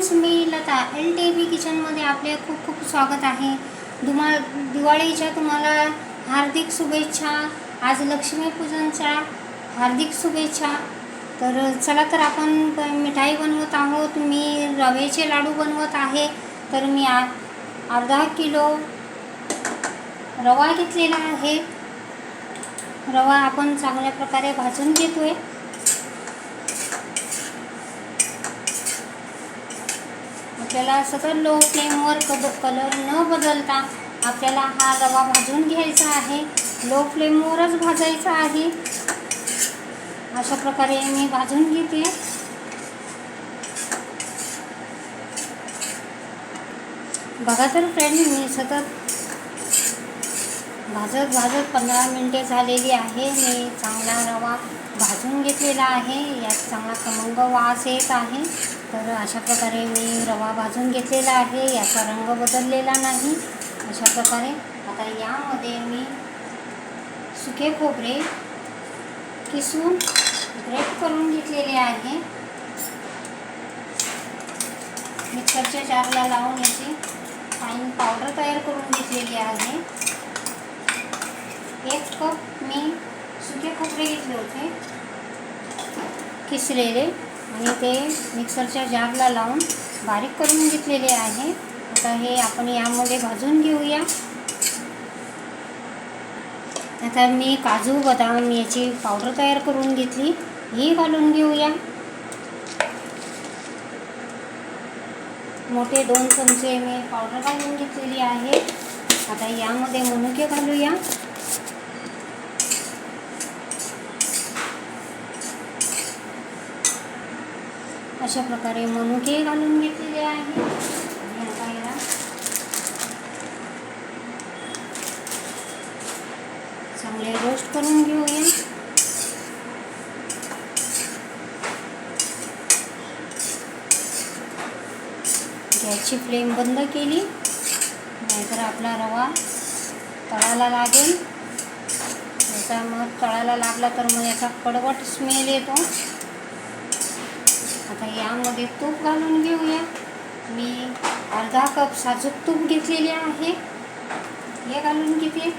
Friends मी Lata L T B किचनमध्ये आपले खूप खूप स्वागत आहे. दुमा दिवाळीच्या तुम्हाला हार्दिक शुभेच्छा. आज लक्ष्मीपूजनच्या हार्दिक शुभेच्छा. तर चला तर आपण मिठाई बनवत आहोत. मी रव्याचे लाडू बनवत आहे. तर मी आ अर्धा किलो रवा घेतलेला आहे. रवा आपण चांगल्या प्रकारे भाजून घेतोय. आपल्याला सतत लो फ्लेमवर कब कलर न बदलता आपल्याला हा रवा भाजून घ्यायचा आहे. लो फ्लेमवरच भाजायचा आहे. अशा प्रकारे मी भाजून घेते. बघा तर फ्रेंड मी सतत भाजत भाजत पंधरा मिनटे झालेली आहे. मी चांगला रवा भाजून घेतलेला आहे. यात चांगला खमंग वास येत आहे. तर अशा प्रकारे मी रवा भाजून घेतलेला आहे. याचा रंग बदललेला नाही. अशा प्रकारे आता यामध्ये मी सुके खोबरे किसून ग्रेट करून घेतलेले आहे. मिक्सरच्या जारला लावून याची फाईन पावडर तयार करून घेतलेली आहे. एक कप मी सुके खोबरे घेतले होते. किसलेले आणि ते मिक्सरच्या जारला लावून बारीक करून घेतलेले आहे. आता हे आपण यामध्ये भाजून घेऊया. आता मी काजू बदाम याची पावडर तयार करून घेतली. ही घालून घेऊया. मोठे दोन चमचे मी पावडर घालून घेतलेली आहे. आता यामध्ये मनुके घालूया. अशा प्रकारे मनुके घालून घेतलेले आहे. आणि आता याला चांगले रोस्ट करून घेऊया. गॅसची फ्लेम बंद केली. नाहीतर आपला रवा तळाला लागेल. याचा मग तळाला लागला तर मग याचा कडवट स्मेल येतो. आता यामध्ये तूप घालून घेऊया. मी अर्धा कप साजूक तूप घेतलेले आहे. हे घालून घेते.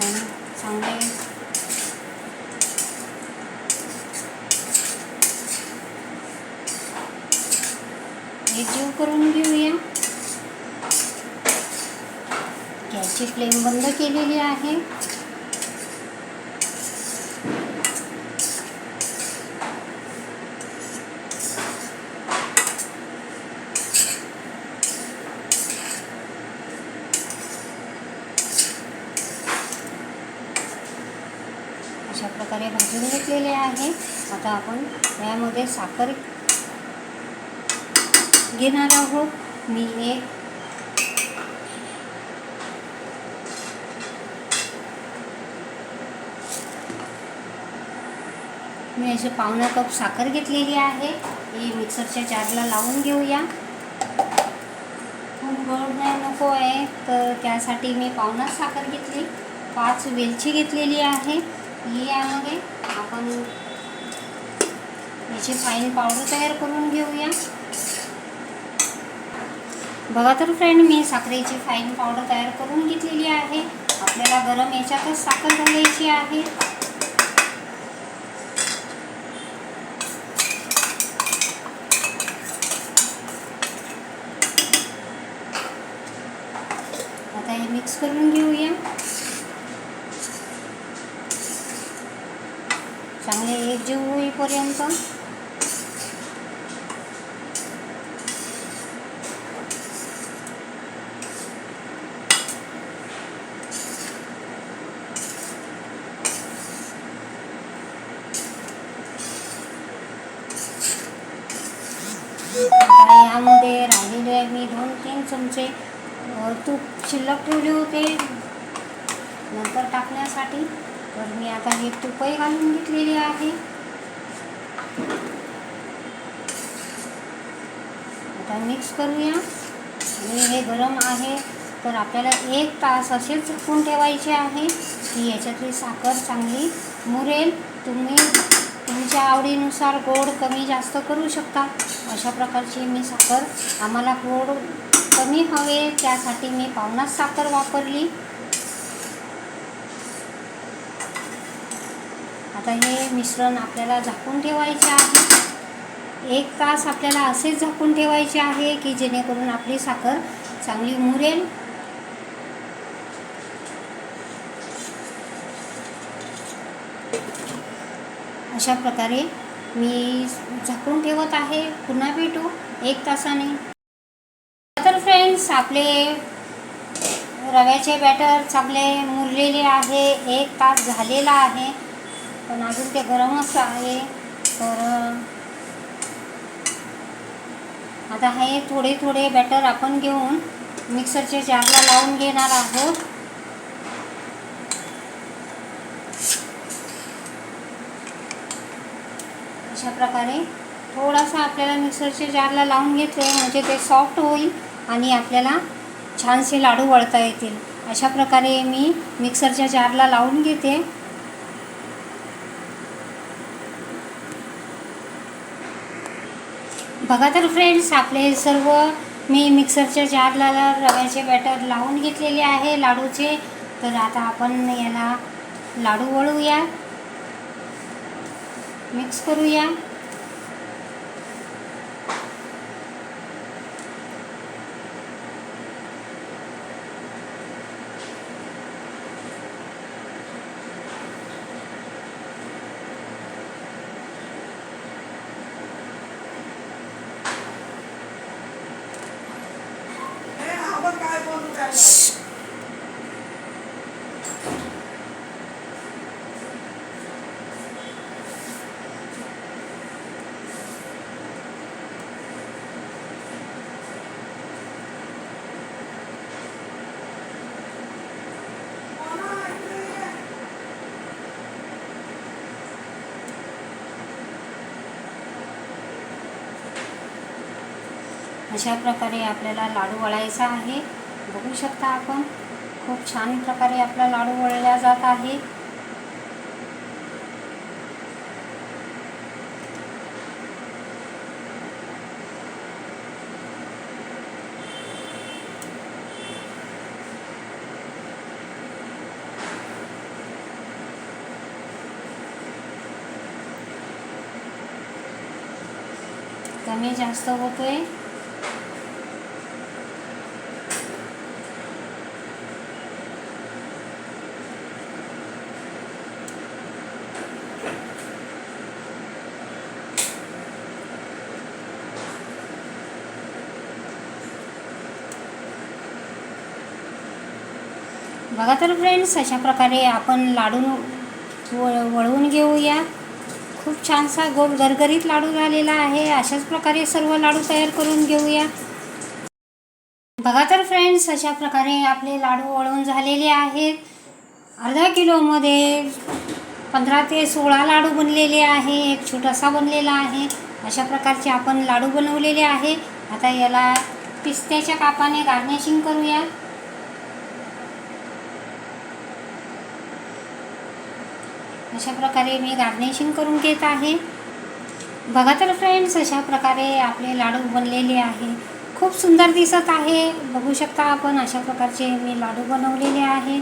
चांगले चांगले जीव करून घेऊया. गॅसची फ्लेम बंद केलेली आहे. अशा प्रकारे भाजून घेतलेले आहे. आता आपण यामध्ये साखर घेणार आहोत. मी एक मी असे पावणा कप साखर घेतलेली आहे. ही मिक्सरच्या जारला लावून घेऊया. खूप गोड नाही नको आहे. तर त्यासाठी मी पावणाच साखर घेतली. पाच वेलची घेतलेली आहे. ही यामध्ये आपण याची फाईन पावडर तयार करून घेऊया. बघा तर फ्रेंड मी साखरेची फाईन पावडर तयार करून घेतलेली आहे. आपल्याला गरम याच्यातच साखर घालायची आहे. आता हे मिक्स करून घेऊया. चांगले एकजीव होईपर्यंत. यामध्ये राहिलेले मी दोन तीन चमचे. तूप शिल्लक ठेवले होते. नंतर टाकण्यासाठी. तर मी आता हे तुपही घालून घेतलेले आहे. आता मिक्स करूया. आणि हे गरम आहे तर आपल्याला एक तास असेच झाकून ठेवायचे आहे की याच्यातली साखर चांगली मुरेल. तुम्ही तुमच्या आवडीनुसार गोड कमी जास्त करू शकता. अशा प्रकारची मी साखर आम्हाला गोड कमी हवे त्यासाठी मी पावणाच साखर वापरली. आता हे मिश्रण आपल्याला झाकून ठेवायचे आहे. एक तास आपल्याला असेच झाकून ठेवायचे आहे की जेणेकरून आपली साखर चांगली मुरेल अशा प्रकारे मी झाकून ठेवत आहे. पुन्हा भेटू एक तासाने. तर फ्रेंड्स आपले रव्याचे बॅटर चांगले मुरलेले आहे. एक तास झालेला आहे. पण अजून ते गरमच आहे. तर आता हे थोडे थोडे बॅटर आपण घेऊन मिक्सरच्या जारला लावून घेणार आहोत. अशा प्रकारे थोडासा आपल्याला मिक्सरच्या जारला लावून घेतले म्हणजे ते सॉफ्ट होईल आणि आपल्याला छानसे लाडू वळता येतील. अशा प्रकारे मी मिक्सरच्या जारला लावून घेते. बघा तर फ्रेंड्स आपले सर्व मी मिक्सरच्या जारला रव्याचे बॅटर लावून घेतलेले आहे लाडूचे. तर आता आपण याला लाडू वळूया. मिक्स करूया. अशा प्रकारे आपल्याला लाडू वळायचा आहे. बघू शकता आपण. खूप छान प्रकारे आपला लाडू वळला जात आहे. कमी जास्त होतोय. बघा तर फ्रेंड्स अशा प्रकारे आपण लाडू वळ वळवून घेऊया. खूप छानसा गोल गरगरीत लाडू झालेला आहे. अशाच प्रकारे सर्व लाडू तयार करून घेऊया. बघा तर फ्रेंड्स अशा प्रकारे आपले लाडू वळवून झालेले आहेत. अर्धा किलोमध्ये पंधरा ते सोळा लाडू बनलेले आहे. एक छोटासा बनलेला आहे. अशा प्रकारचे आपण लाडू बनवलेले आहे. आता याला पिस्त्याच्या कापाने गार्निशिंग करूया. अशा प्रकारे मी गार्निशिंग करून घेत आहे. बघा तर फ्रेंड्स अशा प्रकारे आपले लाडू बनलेले आहे. खूप सुंदर दिसत आहे. बघू शकता आपण अशा प्रकारचे मी लाडू बनवलेले आहे.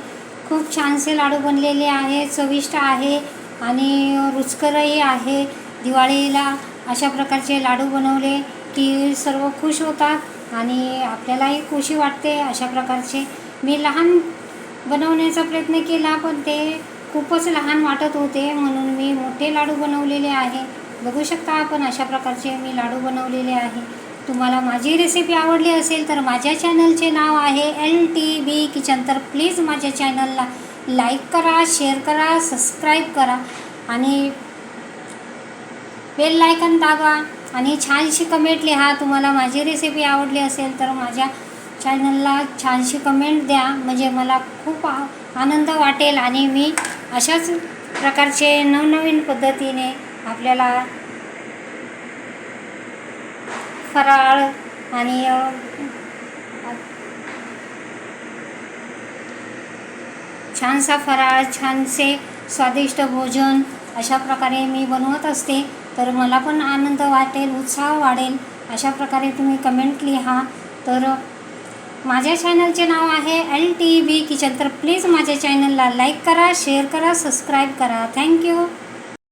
खूप छानसे लाडू बनलेले आहे. चविष्ट आहे आणि रुचकरही आहे. दिवाळीला अशा प्रकारचे लाडू बनवले की सर्व खुश होतात आणि आपल्यालाही खुशी वाटते. अशा प्रकारचे मी लहान बनवण्याचा प्रयत्न केला पण ते खूपच लहान वाटत होते म्हणून मी मोठे लाडू बनवलेले आहे. बघू शकता आपण अशा प्रकारचे मी लाडू बनवलेले आहे. तुम्हाला माझी रेसिपी आवडली असेल तर माझ्या चॅनलचे नाव आहे एल टी बी किचन तर प्लीज माझ्या चॅनलला लाईक करा शेअर करा सबस्क्राईब करा आणि बेल लायकन दाबा आणि छानशी कमेंट लिहा. तुम्हाला माझी रेसिपी आवडली असेल तर माझ्या चॅनलला छानशी कमेंट द्या. म्हणजे मला खूप आ आनंद वाटेल आणि मी अशाच प्रकारचे नवनवीन पद्धतीने आपल्याला फराळ आणि छानसा फराळ छानसे स्वादिष्ट भोजन अशा प्रकारे मी बनवत असते. तर मला पण आनंद वाटेल उत्साह वाढेल अशा प्रकारे तुम्ही कमेंट लिहा. तर माझ्या चॅनलचे नाव आहे एल टी बी किचन तर प्लीज माझ्या चॅनलला लाईक करा शेअर करा सबस्क्राईब करा. थँक्यू